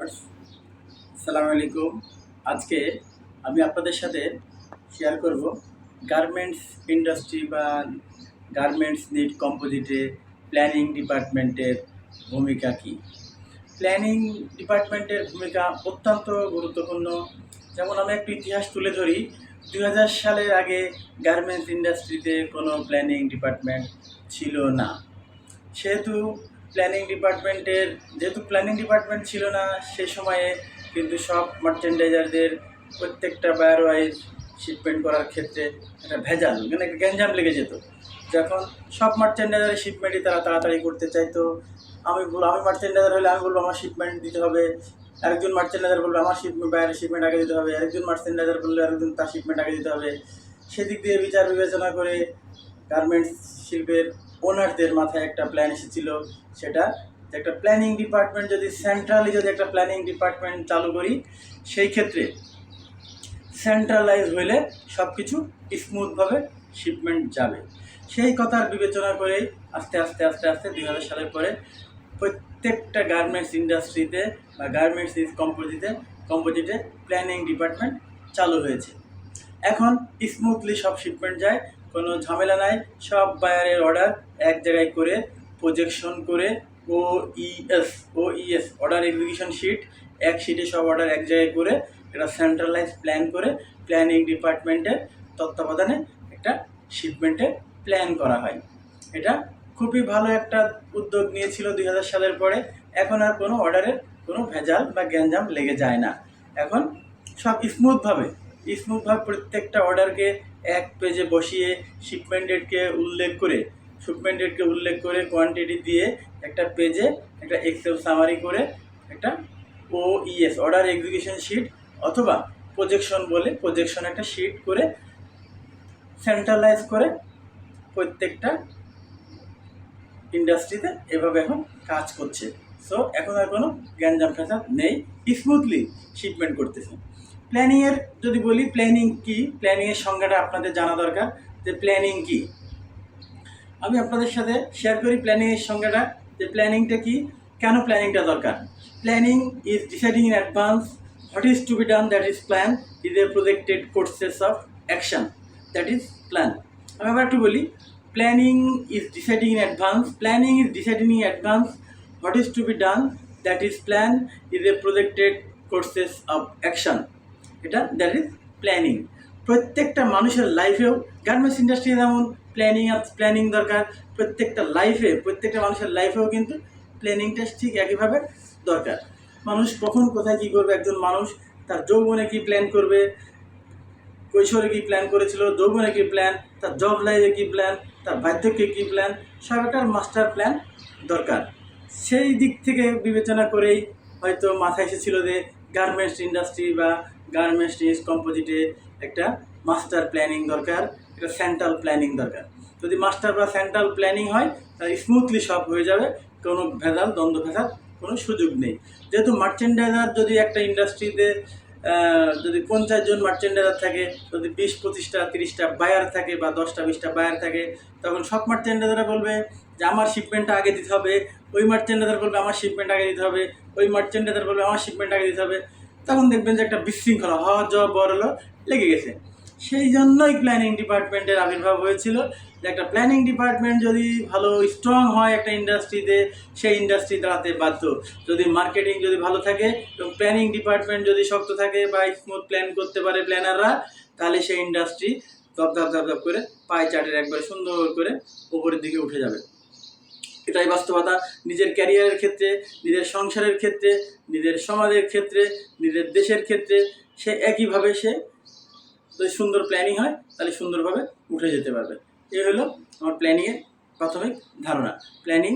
আসসালামু আলাইকুম। আজকে আমি আপনাদের সাথে শেয়ার করব গার্মেন্টস ইন্ডাস্ট্রি বা গার্মেন্টস নিড কম্পোজিটে প্ল্যানিং ডিপার্টমেন্টের ভূমিকা কি? প্ল্যানিং ডিপার্টমেন্টের ভূমিকা অত্যন্ত গুরুত্বপূর্ণ। যেমন আমি একটু ইতিহাস তুলে ধরি দু হাজার সালের আগে গার্মেন্টস ইন্ডাস্ট্রিতে কোনো প্ল্যানিং ডিপার্টমেন্ট ছিল না। সেহেতু প্ল্যানিং ডিপার্টমেন্টের যেহেতু প্ল্যানিং ডিপার্টমেন্ট ছিল না সে সময়ে কিন্তু সব মার্চেন্ডাইজারদের প্রত্যেকটা বায়ার ওয়াইজ শিপমেন্ট করার ক্ষেত্রে একটা ভেজাল মানে গ্যাঞ্জাম লেগে যেত। যখন সব মার্চেন্ডাইজারের শিপমেন্টই তারা তাড়াতাড়ি করতে চাইতো। আমি বল, আমি মার্চেন্ডাইজার হলে আমি বলব আমার শিপমেন্ট দিতে হবে। আরেকজন মার্চেন্ডাইজার বলবে আমার শিপমেন্ট বাইরের শিপমেন্ট আগে দিতে হবে। আরেকজন মার্চেন্ডাইজার বললে আরেকজন তার শিপমেন্ট আগে দিতে হবে। সেদিক দিয়ে বিচার বিবেচনা করে গার্মেন্টস শিল্পের ওনারদের মাথায় একটা প্ল্যান এসেছিল, সেটা একটা প্ল্যানিং ডিপার্টমেন্ট যদি সেন্ট্রালি যদি একটা প্ল্যানিং ডিপার্টমেন্ট চালু করি, সেই ক্ষেত্রে সেন্ট্রালাইজ হলে সব কিছু স্মুথভাবে শিপমেন্ট যাবে। সেই কথার বিবেচনা করে আস্তে আস্তে আস্তে আস্তে দুই হাজার সালের পরে প্রত্যেকটা গার্মেন্টস ইন্ডাস্ট্রিতে বা গার্মেন্টস ইজ কম্পোজিটে কম্পোজিটে প্ল্যানিং ডিপার্টমেন্ট চালু হয়েছে। এখন স্মুথলি সব শিপমেন্ট যায় কোনো ঝামেলা নাই, সব বায়ারের অর্ডার এক জায়গায় করে প্রজেকশন করে O E S O E S order execution sheet এক শিটে সব অর্ডার এক জায়গায় করে এটা সেন্ট্রালাইজ প্ল্যান করে প্ল্যানিং ডিপার্টমেন্টের তত্ত্বাবধানে একটা শিপমেন্টের প্ল্যান করা হয়। এটা খুবই ভালো একটা উদ্যোগ নিয়েছিল দুই হাজার সালের পরে। এখন আর কোনো অর্ডারের কোনো ভেজাল বা গ্যাঞ্জাম লেগে যায় না। এখন সব স্মুথভাবে স্মুথভাবে প্রত্যেকটা অর্ডারকে এক পেজে বসিয়ে শিপমেন্ট ডেটকে উল্লেখ করে শিপমেন্ট ডেটকে উল্লেখ করে কোয়ান্টিটি দিয়ে একটা পেজে একটা এক্সেল সামারি করে একটা O E S order execution sheet অথবা প্রজেকশন বলে প্রজেকশন একটা শিট করে সেন্ট্রালাইজ করে প্রত্যেকটা ইন্ডাস্ট্রিতে এভাবে এখন কাজ করছে। সো এখন আর কোনো গ্যাঞ্জাম ফ্যাসাদ নেই। স্মুথলি শিপমেন্ট করতেছে। প্ল্যানিংয়ের যদি বলি প্ল্যানিং কি? প্ল্যানিংয়ের সংজ্ঞাটা আপনাদের জানা দরকার যে প্ল্যানিং কি? আমি আপনাদের সাথে শেয়ার করি প্ল্যানিংয়ের সংজ্ঞাটা যে প্ল্যানিংটা কি? কেন প্ল্যানিংটা দরকার? Planning is deciding in advance what is to be done that is plan is a projected courses of action that is plan আমি আবার একটু বলি planning is deciding in advance planning is deciding in advance what is to be done that is plan is a projected courses of action এটা that is planning প্রত্যেকটা মানুষের লাইফেও garments industry যেমন planning আর প্ল্যানিং দরকার, প্রত্যেকটা লাইফে প্রত্যেকটা মানুষের লাইফেও কিন্তু প্ল্যানিংটা ঠিক একইভাবে দরকার। মানুষ কখন কোথায় কী করবে, একজন মানুষ তার যৌবনে কী প্ল্যান করবে, কৈশোরে কী প্ল্যান করেছিল, যৌবনে কী প্ল্যান তার জব লাইফে কী প্ল্যান তার বার্ধক্যে কী প্ল্যান সব একটা মাস্টার প্ল্যান দরকার। সেই দিক থেকে বিবেচনা করেই হয়তো মাথায় এসেছিল যে গার্মেন্টস ইন্ডাস্ট্রি বা গার্মেন্টস কম্পোজিটে একটা মাস্টার প্ল্যানিং দরকার, একটা সেন্ট্রাল প্ল্যানিং দরকার। যদি মাস্টার বা সেন্ট্রাল প্ল্যানিং হয়, তাহলে স্মুথলি সব হয়ে যাবে, কোনো ভেজাল, দ্বন্দ্ব ভেজাল কোনো সুযোগ নেই। যেহেতু মার্চেন্ডাইজার যদি একটা ইন্ডাস্ট্রিতে যদি পঞ্চাশ জন মার্চেন্ডাইজার থাকে, যদি বিশ, পঁচিশটা, তিরিশটা বায়ার থাকে বা দশটা, বিশটা বায়ার থাকে, তখন সব মার্চেন্ডাইজাররা বলবে যে আমার শিপমেন্টটা আগে দিতে হবে, ওই মার্চেন্ডাইজার বলবে আমার শিপমেন্ট আগে দিতে হবে, ওই মার্চেন্ডাইজার বলবে আমার শিপমেন্ট আগে দিতে হবে। তখন দেখবেন যে একটা বিশৃঙ্খলা হওয়া যাওয়া বড় হলো লেগে গেছে। সেই জন্যই প্ল্যানিং ডিপার্টমেন্টের আবির্ভাব হয়েছিল যে একটা প্ল্যানিং ডিপার্টমেন্ট যদি ভালো স্ট্রং হয় একটা ইন্ডাস্ট্রিতে সেই ইন্ডাস্ট্রি দাঁড়াতে বাধ্য। যদি মার্কেটিং যদি ভালো থাকে, এবং প্ল্যানিং ডিপার্টমেন্ট যদি শক্ত থাকে বা স্মুথ প্ল্যান করতে পারে প্ল্যানাররা তাহলে সেই ইন্ডাস্ট্রি দপ দপ দপ করে পায়ে চার্টের একবার সুন্দর করে উপরের দিকে উঠে যাবে। এটাই বাস্তবতা। নিজের ক্যারিয়ারের ক্ষেত্রে, নিজের সংসারের ক্ষেত্রে, নিজের সমাজের ক্ষেত্রে, নিজের দেশের ক্ষেত্রে সে একইভাবে সে যদি সুন্দর প্ল্যানিং হয়, তাহলে সুন্দরভাবে উঠে যেতে পারবে। এই হলো আমার প্ল্যানিংয়ের প্রাথমিক ধারণা। প্ল্যানিং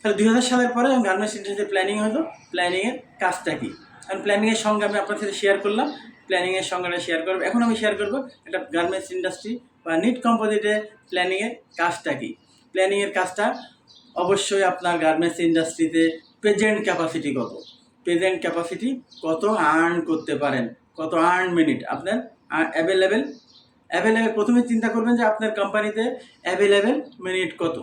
তাহলে দুই হাজার সালের পরে আমি গার্মেন্টস ইন্ডাস্ট্রিতে প্ল্যানিং হলো প্ল্যানিংয়ের কাজটা কী? কারণ প্ল্যানিংয়ের সঙ্গে আমি আপনার সাথে শেয়ার করলাম প্ল্যানিংয়ের সঙ্গে শেয়ার করব। এখন আমি শেয়ার করব একটা গার্মেন্টস ইন্ডাস্ট্রি বা নিট কম্পোজিটে প্ল্যানিংয়ের কাজটা কী? প্ল্যানিংয়ের কাজটা অবশ্যই আপনার গার্মেন্টস ইন্ডাস্ট্রিতে প্রেজেন্ট ক্যাপাসিটি কত? প্রেজেন্ট ক্যাপাসিটি কত আর্ন করতে পারেন? কত আর্ন মিনিট আপনার অ্যাভেলেবেল অ্যাভেলেবেল প্রথমে চিন্তা করবেন যে আপনার কোম্পানিতে অ্যাভেলেবেল মিনিট কত?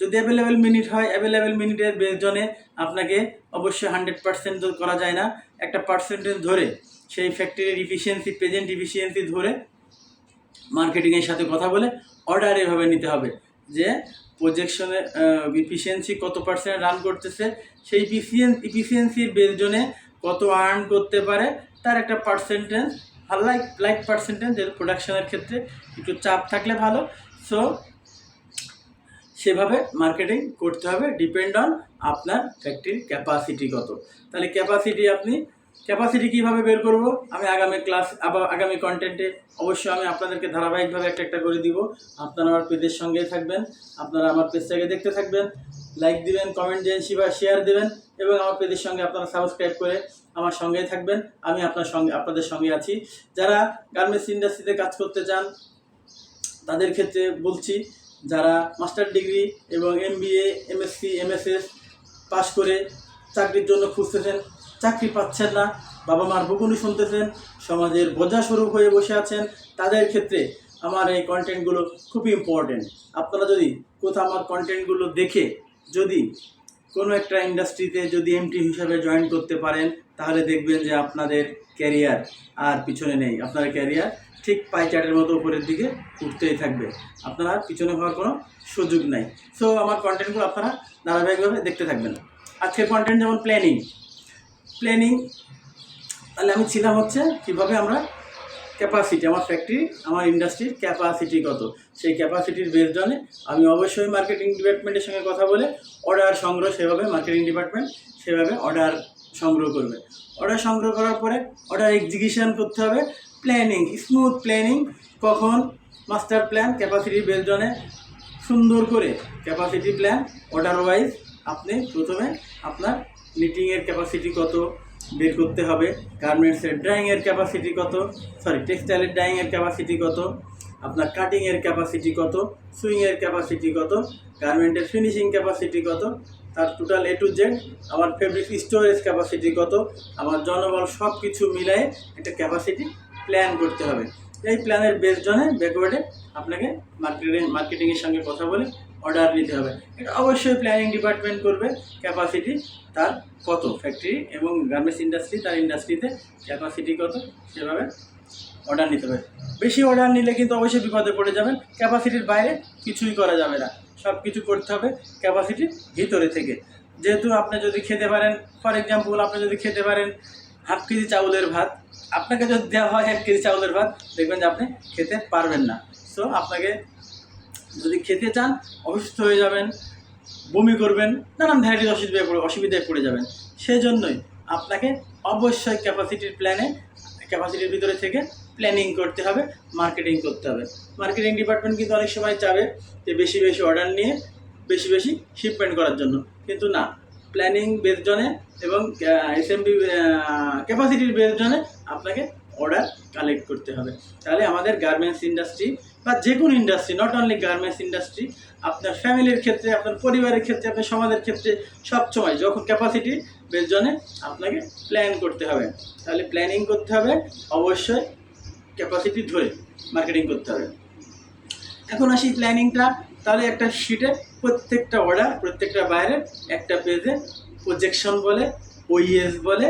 যদি অ্যাভেলেবেল মিনিট হয় অ্যাভেলেবেল মিনিটের বেজনে আপনাকে অবশ্যই হান্ড্রেড পার্সেন্ট করা যায় না। একটা পার্সেন্টেজ ধরে সেই ফ্যাক্টরির ইফিসিয়েন্সি প্রেজেন্ট ইফিসিয়েন্সি ধরে মার্কেটিংয়ের সাথে কথা বলে অর্ডার এভাবে নিতে হবে। যে প্রজেকশনে ইফিসিয়েন্সি কত পার্সেন্ট রান করতেছে, সেই ইফিসিয়েন্স ইফিসিয়েন্সির বেজনে কত আর্ন করতে পারে, তার একটা পার্সেন্টেজ লাইক লাইক পার্সেন্টেজ যেহেতু প্রোডাকশনের ক্ষেত্রে একটু চাপ থাকলে ভালো। সো সেভাবে মার্কেটিং করতে হবে ডিপেন্ড অন আপনার ফ্যাক্টরির ক্যাপাসিটি কত। তাহলে ক্যাপাসিটি আপনি ক্যাপাসিটি কীভাবে বের করব? আমি আগামী ক্লাস আবার আগামী কন্টেন্টে অবশ্যই আমি আপনাদেরকে ধারাবাহিকভাবে একটা একটা করে দিব। আপনারা আমার পেজের সঙ্গেই থাকবেন, আপনারা আমার পেজটাকে দেখতে থাকবেন লাইক দিবেন কমেন্ট দিবেন, বা শেয়ার দিবেন, এবং আমার পেজের সঙ্গে আপনারা সাবস্ক্রাইব করে আমার সঙ্গেই থাকবেন। আমি আপনার সঙ্গে, আপনাদের সঙ্গে আছি। যারা গার্মেন্টস ইন্ডাস্ট্রিতে কাজ করতে চান, তাদের ক্ষেত্রে বলছি, যারা মাস্টার ডিগ্রি এবং এম বিএ এমএসসি এমএসএস পাশ করে চাকরির জন্য খুঁজতেছেন চাকরি পাচ্ছেন না বাবা মার বকুনি শুনতেছেন, সমাজের বোঝা স্বরূপ হয়ে বসে আছেন। তাদের ক্ষেত্রে আমার এই কন্টেন্টগুলো খুবই ইম্পর্টেন্ট আপনারা যদি কোথাও আমার কন্টেন্টগুলো দেখে যদি কোনো একটা ইন্ডাস্ট্রিতে যদি এমটি হিসাবে জয়েন করতে পারেন, তাহলে দেখবেন যে আপনাদের ক্যারিয়ার আর পিছনে নেই। আপনার ক্যারিয়ার ঠিক পাই চার্টের মতো উপরের দিকে উঠতেই থাকবে। আপনারা পিছনে হওয়ার কোনো সুযোগ নাই। সো আমার কন্টেন্টগুলো আপনারা ধারাবাহিকভাবে দেখতে থাকবেন। আজকের কন্টেন্ট যেমন প্ল্যানিং প্ল্যানিং তাহলে আমি ছিলাম হচ্ছে কীভাবে আমরা ক্যাপাসিটি আমার ফ্যাক্টরি আমার ইন্ডাস্ট্রির ক্যাপাসিটি কত? সেই ক্যাপাসিটির বেস জনে আমি অবশ্যই মার্কেটিং ডিপার্টমেন্টের সঙ্গে কথা বলে অর্ডার সংগ্রহ সেভাবে মার্কেটিং ডিপার্টমেন্ট সেভাবে অর্ডার সংগ্রহ করবে। অর্ডার সংগ্রহ করার পরে অর্ডার এক্সিকিউশন করতে হবে প্ল্যানিং স্মুথ প্ল্যানিং কখন মাস্টার প্ল্যান ক্যাপাসিটির বেস জনে সুন্দর করে ক্যাপাসিটি প্ল্যান অর্ডার ওয়াইজ আপনি প্রথমে আপনার নিটিংয়ের ক্যাপাসিটি কত? বের করতে হবে। গার্মেন্টসের ড্রাইংয়ের ক্যাপাসিটি কত? সরি টেক্সটাইলের ড্রাইংয়ের ক্যাপাসিটি কত? আপনার কাটিংয়ের ক্যাপাসিটি কত? সুইংয়ের ক্যাপাসিটি কত? গার্মেন্টের ফিনিশিং ক্যাপাসিটি কত? তার টোটাল এ টু জেড আমার ফেব্রিক স্টোরেজ ক্যাপাসিটি কত? আমার জনবল সব কিছু মিলাই একটা ক্যাপাসিটি প্ল্যান করতে হবে। এই প্ল্যানের বেস জনে ব্যাকওয়ার্ডে আপনাকে মার্কেটিং মার্কেটিংয়ের সঙ্গে কথা বলে অর্ডার নিতে হবে। এটা অবশ্যই প্ল্যানিং ডিপার্টমেন্ট করবে ক্যাপাসিটি তার কত? ফ্যাক্টরি এবং গার্মেন্টস ইন্ডাস্ট্রি তার ইন্ডাস্ট্রিতে ক্যাপাসিটি কত? সেভাবে অর্ডার নিতে হবে। বেশি অর্ডার নিলে কিন্তু অবশ্যই বিপদে পড়ে যাবেন। ক্যাপাসিটির বাইরে কিছুই করা যাবে না। সব কিছু করতে হবে ক্যাপাসিটির ভিতরে থেকে। যেহেতু আপনি যদি খেতে পারেন ফর এক্সাম্পল আপনি যদি খেতে পারেন হাফ কেজি চাউলের ভাত, আপনাকে যদি দেওয়া হয় এক কেজি চাউলের ভাত, দেখবেন যে আপনি খেতে পারবেন না। সো আপনাকে যদি খেতে চান, অসুস্থ হয়ে যাবেন, বমি করবেন, নানান ভ্যারাইটিস অসুবিধায় পড়ে অসুবিধায় পড়ে যাবেন সেই জন্যই আপনাকে অবশ্যই ক্যাপাসিটির প্ল্যানে ক্যাপাসিটির ভিতরে থেকে প্ল্যানিং করতে হবে মার্কেটিং করতে হবে। মার্কেটিং ডিপার্টমেন্ট কিন্তু অনেক সময় চাবে যে বেশি বেশি অর্ডার নিয়ে, বেশি বেশি শিপমেন্ট করার জন্য। কিন্তু না প্ল্যানিং বেস জনে এবং এসএমবি ক্যাপাসিটির বেস জনে আপনাকে অর্ডার কালেক্ট করতে হবে। তাহলে আমাদের গার্মেন্টস ইন্ডাস্ট্রি বা যে কোনো industry not only garments industry আপনার ফ্যামিলির ক্ষেত্রে, আপনার পরিবারের ক্ষেত্রে, আপনার সমাজের ক্ষেত্রে সবসময় যখন ক্যাপাসিটি বেস জনে আপনাকে প্ল্যান করতে হবে। তাহলে প্ল্যানিং করতে হবে, অবশ্যই ক্যাপাসিটি ধরে মার্কেটিং করতে হবে। এখন আসি প্ল্যানিংটা তাহলে একটা শিটে প্রত্যেকটা অর্ডার প্রত্যেকটা বাইরে একটা পেজে প্রজেকশন বলে ওইএস বলে,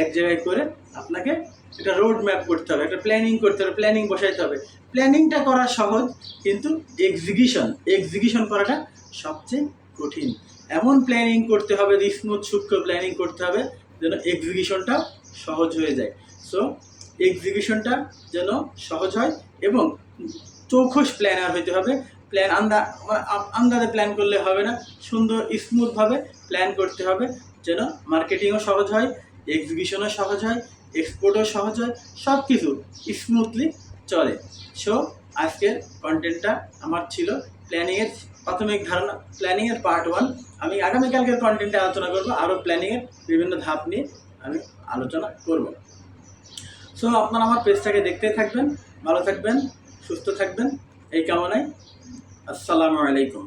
এক জায়গায় করে আপনাকে একটা রোড ম্যাপ করতে হবে, একটা প্ল্যানিং করতে হবে প্ল্যানিং বসাইতে হবে। প্ল্যানিংটা করা সহজ, কিন্তু এক্সিকিউশন এক্সিকিউশন করাটা সবচেয়ে কঠিন। এমন প্ল্যানিং করতে হবে স্মুথ সূক্ষ্ম প্ল্যানিং করতে হবে, যেন এক্সিকিউশনটা সহজ হয়ে যায়। সো এক্সিকিউশনটা যেন সহজ হয় এবং চৌখস প্ল্যানার হইতে হবে। প্ল্যান আন্দা আন্দাজে প্ল্যান করলে হবে না, সুন্দর স্মুথভাবে প্ল্যান করতে হবে, যেন মার্কেটিংও সহজ হয় এক্সিকিউশনও সহজ হয় এক্সপোর্টও সহজ হয় সব কিছু স্মুথলি চলে। সো আজকের কন্টেন্টটা আমার ছিল প্ল্যানিংয়ের প্রাথমিক ধারণা প্ল্যানিংয়ের পার্ট ওয়ান আমি আগামীকালকের কন্টেন্টে আলোচনা করব আরও প্ল্যানিংয়ের বিভিন্ন ধাপ নিয়ে আমি আলোচনা করব। সো আপনারা আমার পেজটাকে দেখতে থাকবেন, ভালো থাকবেন, সুস্থ থাকবেন, এই কামনায়। আসসালামু আলাইকুম।